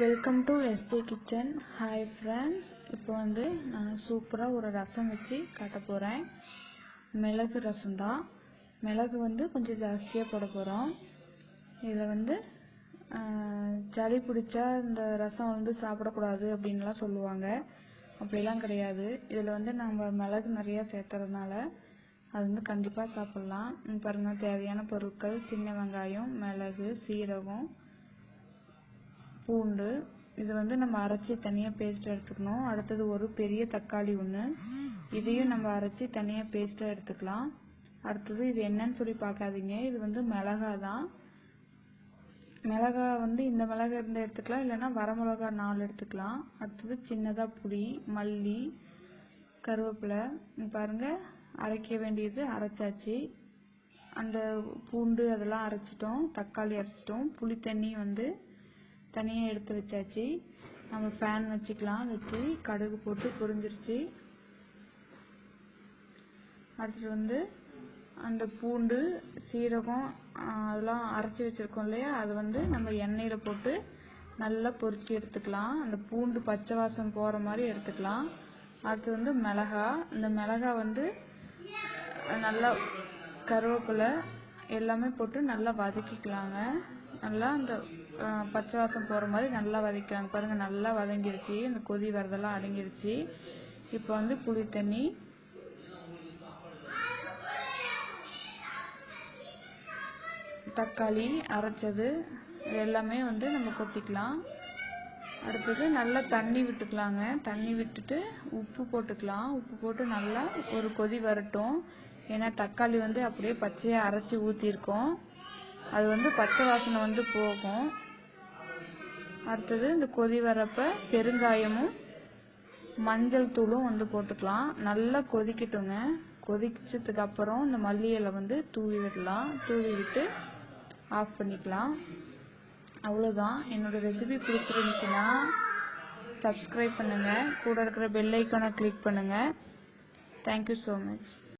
Welcome to ST kitchen hi friends இப்போ வந்து நான் சூப்பராக ஒரு ரசம் வச்சு காட்ட போகிறேன் மிளகு ரசம் தான் மிளகு வந்து கொஞ்சம் ஜாஸ்தியாக போட போகிறோம் இதில் வந்து சளி பிடிச்சா இந்த ரசம் வந்து சாப்பிடக்கூடாது அப்படின்லாம் சொல்லுவாங்க. அப்படிலாம் கிடையாது. இதில் வந்து நம்ம மிளகு நிறையா சேர்த்துறதுனால அது வந்து கண்டிப்பாக சாப்பிட்லாம். பாருங்கள் தேவையான பொருட்கள் சின்ன வெங்காயம் மிளகு சீரகம் பூண்டு இது வந்து நம்ம அரைச்சி தனியாக பேஸ்ட் எடுத்துக்கணும். அடுத்தது ஒரு பெரிய தக்காளி ஒன்று இதையும் நம்ம அரைச்சி தனியாக பேஸ்ட்டாக எடுத்துக்கலாம். அடுத்தது இது என்னன்னு சொல்லி பார்க்காதீங்க. இது வந்து மிளகா தான் மிளகா வந்து இந்த மிளகா இருந்தால் எடுத்துக்கலாம். இல்லைன்னா வரமிளகா நாலு எடுத்துக்கலாம். அடுத்தது சின்னதாக புளி மல்லி கருவேப்பிலை. பாருங்கள் பாருங்க அரைக்க வேண்டியது அரைச்சாச்சு. அந்த பூண்டு அதெல்லாம் அரைச்சிட்டோம். தக்காளி அரைச்சிட்டோம். புளி தண்ணி வந்து தனியாக எடுத்து வச்சாச்சு. நம்ம ஃபேன் வச்சுக்கலாம் வச்சு கடுகு போட்டு புரிஞ்சிருச்சு. அடுத்து வந்து அந்த பூண்டு சீரகம் அதெல்லாம் அரைச்சி வச்சிருக்கோம் இல்லையா? அது வந்து நம்ம எண்ணெயில் போட்டு நல்லா பொரிச்சு எடுத்துக்கலாம். அந்த பூண்டு பச்சை வாசம் போகிற மாதிரி எடுத்துக்கலாம். அடுத்து வந்து மிளகா. இந்த மிளகா வந்து நல்லா கருவேப்பிலை எல்லாமே போட்டு நல்லா வதக்கிக்கலாங்க. நல்லா அந்த அஹ், பச்சை வாசம் போகிற மாதிரி நல்லா வதக்கிக்கலாங்க. பாருங்க நல்லா வதங்கிருச்சு. இந்த கொதி வரதெல்லாம் அடங்கிருச்சு. இப்போ வந்து புளி தண்ணி. தக்காளி அரைச்சது. இது எல்லாமே வந்து நம்ம கொட்டிக்கலாம். அடுத்தது நல்லா தண்ணி விட்டுக்கலாங்க. தண்ணி விட்டுட்டு உப்பு போட்டுக்கலாம். உப்பு போட்டு நல்லா ஒரு கொதி வரட்டும். ஏன்னா தக்காளி வந்து அப்படியே பச்சையாக அரைச்சி ஊற்றிருக்கோம் அது வந்து பச்சை வாசனை வந்து போகும். அடுத்தது இந்த கொதி வரப்ப பெருங்காயமும் மஞ்சள் தூளும் வந்து போட்டுக்கலாம். நல்லா கொதிக்கட்டுங்க. கொதிச்சதுக்கு அப்புறம் இந்த மல்லி இலை வந்து தூவி விடலாம். தூவி விட்டு ஆஃப் பண்ணிக்கலாம். அவ்வளோதான் என்னோட ரெசிபி பிடிச்சிருந்துச்சுன்னா சப்ஸ்கிரைப் பண்ணுங்கள் கூட இருக்கிற பெல் ஐக்கானை கிளிக் பண்ணுங்கள் தேங்க்யூ ஸோ மச்